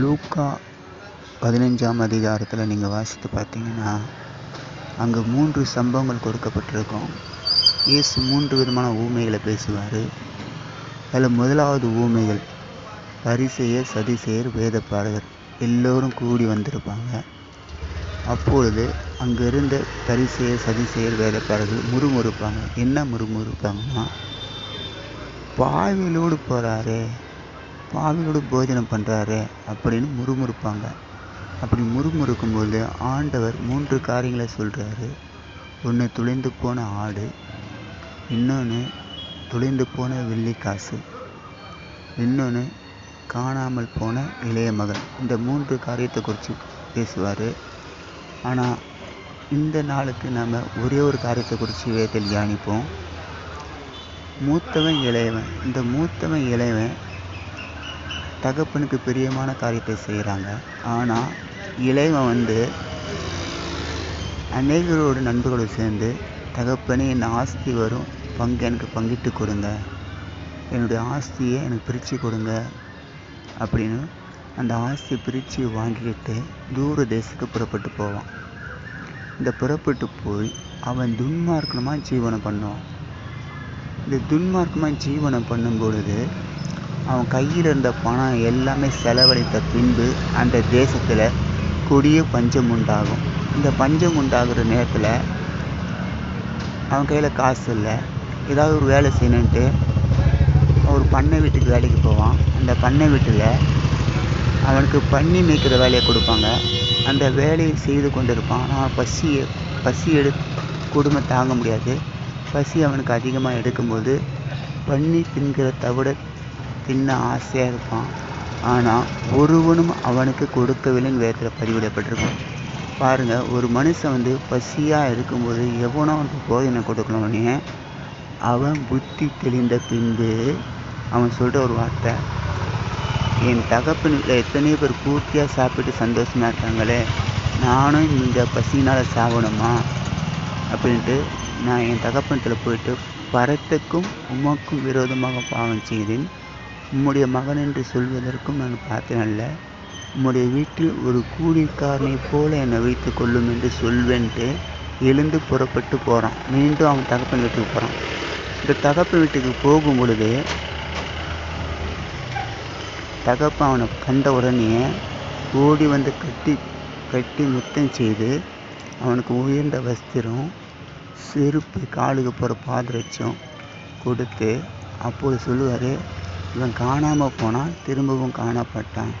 லூக்கா பதினஞ்சாம் அதிகாரத்தில் நீங்கள் வாசித்து பார்த்தீங்கன்னா அங்கே மூன்று சம்பவங்கள் கொடுக்கப்பட்டிருக்கும். இயேசு மூன்று விதமான ஊமைகளை பேசுவார். அதில் முதலாவது ஊமைகள் பரிசெயர் சதிசெயர் வேதப்பாடகர் எல்லோரும் கூடி வந்திருப்பாங்க. அப்பொழுது அங்கே இருந்த பரிசெயர் சதிசெயர் வேதப்பாடகர் முறுமுறுப்பாங்க. என்ன முறுமுறுப்பாங்கன்னா பாவிலோடு போகிறாரே பாவிகளோடு போஜனம் பண்ணுறாரு அப்படின்னு முறுமுறுப்பாங்க. அப்படி முறுமுறுக்கும்போது ஆண்டவர் மூன்று காரியங்களை சொல்கிறாரு ஒன்று துளைந்து போன ஆடு இன்னொன்று துளைந்து போன வெள்ளிக்காசு இன்னொன்று காணாமல் போன இளைய மகன். இந்த மூன்று காரியத்தை குறித்து பேசுவார். ஆனால் இந்த நாளுக்கு நம்ம ஒரே ஒரு காரியத்தை குறித்து வேதத்தில் தியானிப்போம். மூத்தவன் இளையவன். இந்த மூத்தவன் இளையவன் தகப்பனுக்கு பிரியமான காரியத்தை செய்கிறாங்க. ஆனால் இளைவன் வந்து அநேகரோட நண்பர்களோடு சேர்ந்து தகப்பனே என் ஆஸ்தி வரும் பங்கு எனக்கு பங்கிட்டு கொடுங்க. என்னுடைய ஆஸ்தியை எனக்கு பிரித்து கொடுங்க அப்படின்னு அந்த ஆஸ்தியை பிரித்து வாங்கிக்கிட்டு தூர தேசத்துக்கு புறப்பட்டு போவான். இந்த புறப்பட்டு போய் அவன் துன்மார்க்கமாக ஜீவனம் பண்ணுவான். இந்த துன்மார்க்கமாக ஜீவனம் பண்ணும் பொழுது அவன் கையில் இருந்த பணம் எல்லாமே செலவழித்த பின்பு அந்த தேசத்தில் கொடிய பஞ்சம் உண்டாகும். இந்த பஞ்சம் உண்டாகிற நேரத்தில் அவன் கையில் காசு இல்லை. ஏதாவது ஒரு வேலை செய்யணுன்ட்டு ஒரு பண்ணை வீட்டுக்கு வேலைக்கு போவான். அந்த பண்ணை வீட்டில் அவனுக்கு பண்ணி மேய்க்கிற வேலையை கொடுப்பாங்க. அந்த வேலையை செய்து கொண்டிருப்பான். ஆனால் பசி பசி எடு குடும்பம் தாங்க முடியாது. பசி அவனுக்கு அதிகமாக எடுக்கும்போது பண்ணி தின்கிற தவிட தின்ன ஆசையாக இருப்பான். ஆனால் ஒருவனும் அவனுக்கு கொடுக்கவில்லைன்னு வேதத்தில் பதிவிடப்பட்டிருக்கும். பாருங்கள் ஒரு மனுஷன் வந்து பசியாக இருக்கும்போது எவனோ அவனுக்கு போதனை கொடுக்கணுன்னே அவன் புத்தி தெளிந்த பின்பு அவன் சொல்கிற ஒரு வார்த்தை. என் தகப்பன் வீட்டில் எத்தனையோ பேர் பூர்த்தியாக சாப்பிட்டு சந்தோஷமாக இருக்காங்களே நானும் இந்த பசினால் சாகணுமா? அப்படின்ட்டு நான் என் தகப்பனத்தில் போயிட்டு பரத்துக்கும் உமக்கும் விரோதமாக பாவம் செய்தேன். உம்முடைய மகன் என்று சொல்வதற்கும் நான் பார்த்தேனல்ல உம்முடைய வீட்டில் ஒரு கூலிக்காரனை போல என்னை வைத்து கொள்ளும் என்று சொல்வேன்ட்டு எழுந்து புறப்பட்டு போகிறான் மீண்டும் அவன் தகப்பன் வீட்டுக்கு போகிறான் இந்த தகப்பன் வீட்டுக்கு போகும் பொழுது தகப்பன் அவனை கண்ட உடனே ஓடி வந்து கட்டி கட்டி முத்தம் செய்து அவனுக்கு உயர்ந்த வஸ்திரம் செருப்பு காலுக்கு போகிற பாதரட்சம் கொடுத்து அப்போது சொல்லுவார் இவன் காணாமல் போனான் திரும்பவும் காணப்பட்டான்.